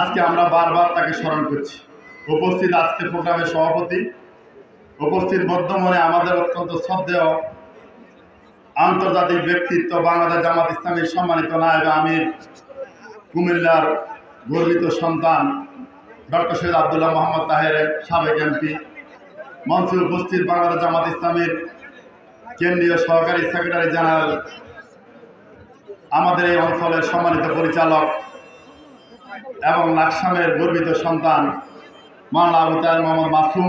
আজকে আমরা বারবার তাকে স্মরণ করছি। উপস্থিত আজকের প্রোগ্রামের সভাপতি, উপস্থিত বর্ধমানে আমাদের অত্যন্ত শ্রদ্ধেয় আন্তর্জাতিক ব্যক্তিত্ব বাংলাদেশ জামাত ইসলামের সম্মানিত নায়ব আমির কুমিল্লার গর্বিত সন্তান ডক্টর সৈয়দ আবদুল্লাহ মোহাম্মদ তাহেরের সাবেক এমপি। মঞ্চে উপস্থিত বাংলাদেশ জামাত ইসলামের কেন্দ্রীয় সহকারী সেক্রেটারি জেনারেল। আমাদের এই অঞ্চলের সম্মানিত পরিচালক এবং লাকসামের গর্বিত সন্তান মাওলানা আবু তাহের মোহাম্মদ মাসুম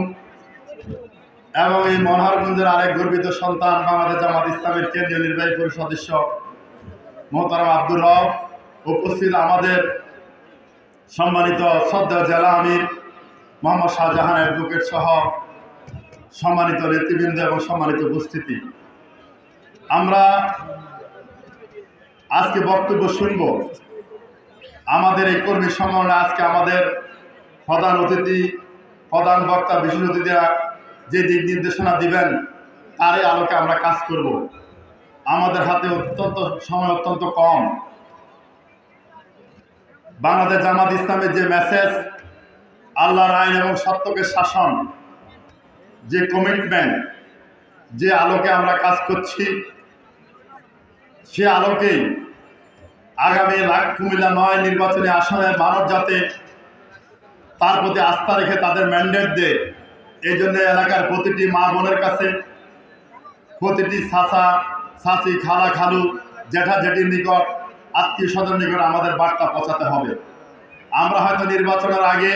এবং এই মনোহরগঞ্জের আরেক গর্বিত সন্তান বাংলাদেশ জামাত ইসলামের কেন্দ্রীয় নির্বাহী পরিষদ সদস্য মোহতারাম আব্দুর রব উপস্থিত আমাদের সম্মানিত সদ্য জেলা আমির মোহাম্মদ শাহজাহান অ্যাডভোকেট সহ সম্মানিত নেতৃবৃন্দ এবং সম্মানিত উপস্থিতি। আমরা আজকে বক্তব্য শুনব আমাদের এই কর্মী সম্মেলনে আজকে আমাদের প্রধান অতিথি, প্রধান বক্তা, বিশেষ অতিথিরা যে দিক নির্দেশনা দিবেন, তারই আলোকে আমরা কাজ করব। আমাদের হাতে অত্যন্ত সময় অত্যন্ত কম। বাংলাদেশ জামাত ইসলামের যে মেসেজ আল্লাহর আইন এবং সত্যকে শাসন, যে কমিটমেন্ট যে আলোকে আমরা কাজ করছি, সে আলোকেই আগামী কুমিল্লা নয় নির্বাচনী আসনে মানব যাতে তার প্রতি আস্থা রেখে তাদের ম্যান্ডেট দেয়। এই জন্য এলাকার প্রতিটি মা বোনের কাছে প্রতিটি সাসা চাচি, খালা, খালু, জেঠা, জেঠির নিকট, আত্মীয় স্বজন নিকট আমাদের বার্তা পৌঁছাতে হবে। আমরা হয়তো নির্বাচনের আগে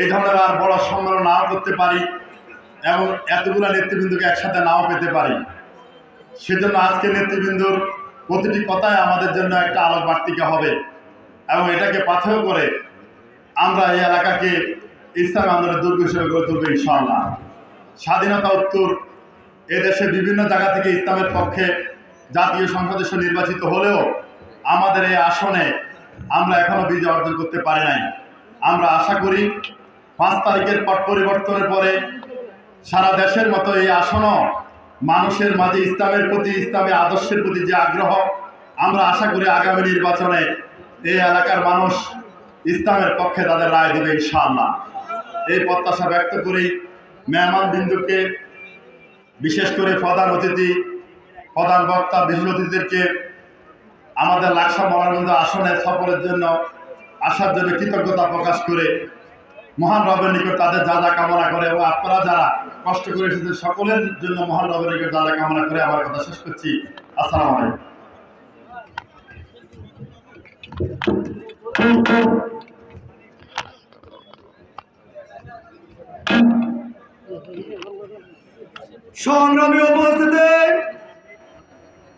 এই ধরনের আর বড় সম্মেলন নাও করতে পারি এবং এতগুলো নেতৃবৃন্দকে একসাথে নাও পেতে পারি। সেজন্য আজকে নেতৃবৃন্দর প্রতিটি কথায় আমাদের জন্য একটা আলোক বার্তিকা হবে। এবং এটাকে পাথেয় করে আমরা এই এলাকাকে ইসলাম আন্দোলনের দুর্গ হিসেবে গড়ে তুলবো ইনশাআল্লাহ। স্বাধীনতা উত্তর এদেশে বিভিন্ন জায়গা থেকে ইসলামের পক্ষে জাতীয় সংসদ সদস্য নির্বাচিত হলেও আমাদের এই আসনে আমরা এখনও বিজয় অর্জন করতে পারি নাই। আমরা আশা করি পাঁচ তারিখের পট পরিবর্তনের পরে সারা দেশের মতো এই আসনও মানুষের মাঝে ইসলামের প্রতি ইসলামের আদর্শের প্রতি যে আগ্রহ, আমরা আশা করি আগামী নির্বাচনে এই এলাকার মানুষ ইসলামের পক্ষে তাদের রায় দেবে ইনশাআল্লাহ। এই প্রত্যাশা ব্যক্ত করেই মেহমান বিন্দুকে, বিশেষ করে প্রধান অতিথি, প্রধান বক্তা, বিশেষ অতিথিদেরকে আমাদের লাকসা মনোরঞ্জ আসনে সফরের জন্য আসার জন্য কৃতজ্ঞতা প্রকাশ করে মহান রবের নিকট তাদের যা যা কামনা করে এবং আপনারা যারা কষ্ট করে এসেছেন সকলের জন্য মহান রবের নিকট যা যা কামনা করে আমার কথা শেষ করছি। আসসালামু আলাইকুম। সংগ্রামী উপস্থিতি,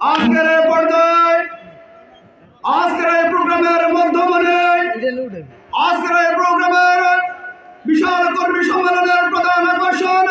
আজকের এই পর্যায়ে, আজকের এই প্রোগ্রামের মাধ্যমে আজকের এই প্রোগ্রামের বিশাল কর্মী সম্মেলনের প্রধান আকর্ষণ।